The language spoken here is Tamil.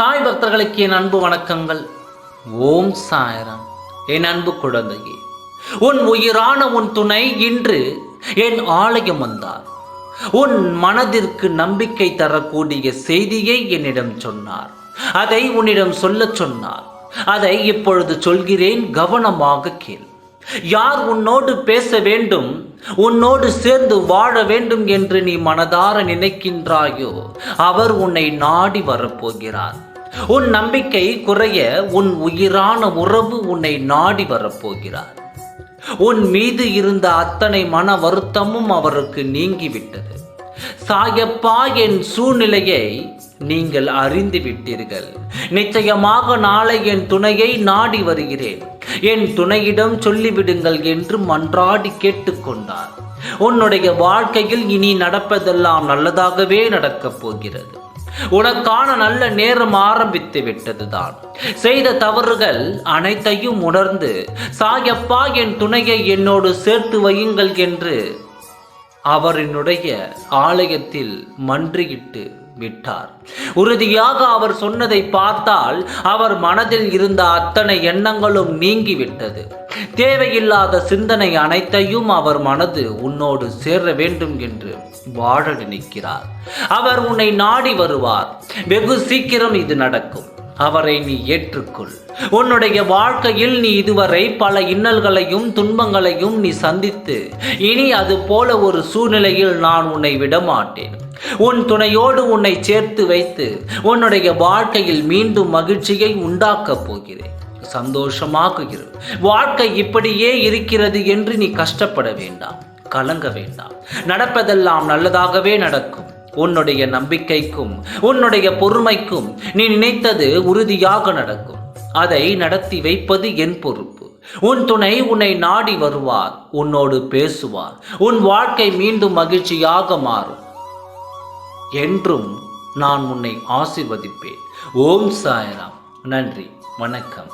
பக்தர்களுக்கு என் அன்பு வணக்கங்கள். ஓம் சாயராம். என் அன்பு குழந்தையே உன் உயிரான உன் துணை இன்று என் ஆலயம் வந்தார். உன் மனதிற்கு நம்பிக்கை தரக்கூடிய செய்தியை என்னிடம் சொன்னார். அதை உன்னிடம் சொல்லச் சொன்னார். அதை இப்பொழுது சொல்கிறேன் கவனமாக கேள். யார் உன்னோடு பேச வேண்டும் உன்னோடு சேர்ந்து வாழ வேண்டும் என்று நீ மனதார நினைக்கின்றாயோ அவர் உன்னை நாடி வரப்போகிறார். உன் நம்பிக்கை குறைய உன் உயிரான உறவு உன்னை நாடி வரப்போகிறார். உன் மீது இருந்த அத்தனை மன வருத்தமும் அவருக்கு நீங்கிவிட்டது. சாயப்பா என் சூழ்நிலையை நீங்கள் அறிந்து விட்டீர்கள் நிச்சயமாக நாளை என் துணையை நாடி வருகிறேன். என் துணையிடம் சொல்லிவிடுங்கள் என்று மன்றாடி கேட்டுக்கொண்டார். உன்னுடைய வாழ்க்கையில் இனி நடப்பதெல்லாம் நல்லதாகவே நடக்கப் போகிறது. உனக்கான நல்ல நேரம் ஆரம்பித்து விட்டதுதான். செய்த தவறுகள் அனைத்தையும் உணர்ந்து சாயப்பா என் துணையை என்னோடு சேர்த்து வையுங்கள் என்று அவரினுடைய ஆலயத்தில் மன்றியிட்டு விட்டார். உறுதியாக அவர் சொன்னதை பார்த்தால் அவர் மனதில் இருந்த அத்தனை எண்ணங்களும் நீங்கிவிட்டது. தேவையில்லாத சிந்தனை அனைத்தையும் அவர் மனது உன்னோடு சேர வேண்டும் என்று வாழ நினைக்கிறார். அவர் உன்னை நாடி வருவார். வெகு சீக்கிரம் இது நடக்கும். அவரை நீ ஏற்றுக்கொள். உன்னுடைய வாழ்க்கையில் நீ இதுவரை பல இன்னல்களையும் துன்பங்களையும் நீ சந்தித்து இனி அது போல ஒரு சூழ்நிலையில் நான் உன்னை விடமாட்டேன். உன் துணையோடு உன்னை சேர்த்து வைத்து உன்னுடைய வாழ்க்கையில் மீண்டும் மகிழ்ச்சியை உண்டாக்கப் போகிறேன். சந்தோஷமாக்குகிறது வாழ்க்கை இப்படியே இருக்கிறது என்று நீ கஷ்டப்பட வேண்டாம் கலங்க வேண்டாம். நடப்பதெல்லாம் நல்லதாகவே நடக்கும். உன்னுடைய நம்பிக்கைக்கும் உன்னுடைய பொறுமைக்கும் நீ நினைத்தது உறுதியாக நடக்கும். அதை நடத்தி வைப்பது என் பொறுப்பு. உன் துணை உன்னை நாடி வருவார் உன்னோடு பேசுவார். உன் வாழ்க்கை மீண்டும் மகிழ்ச்சியாக மாறும். என்றும் நான் உன்னை ஆசிர்வதிப்பேன். ஓம் சாயராம். நன்றி. வணக்கம்.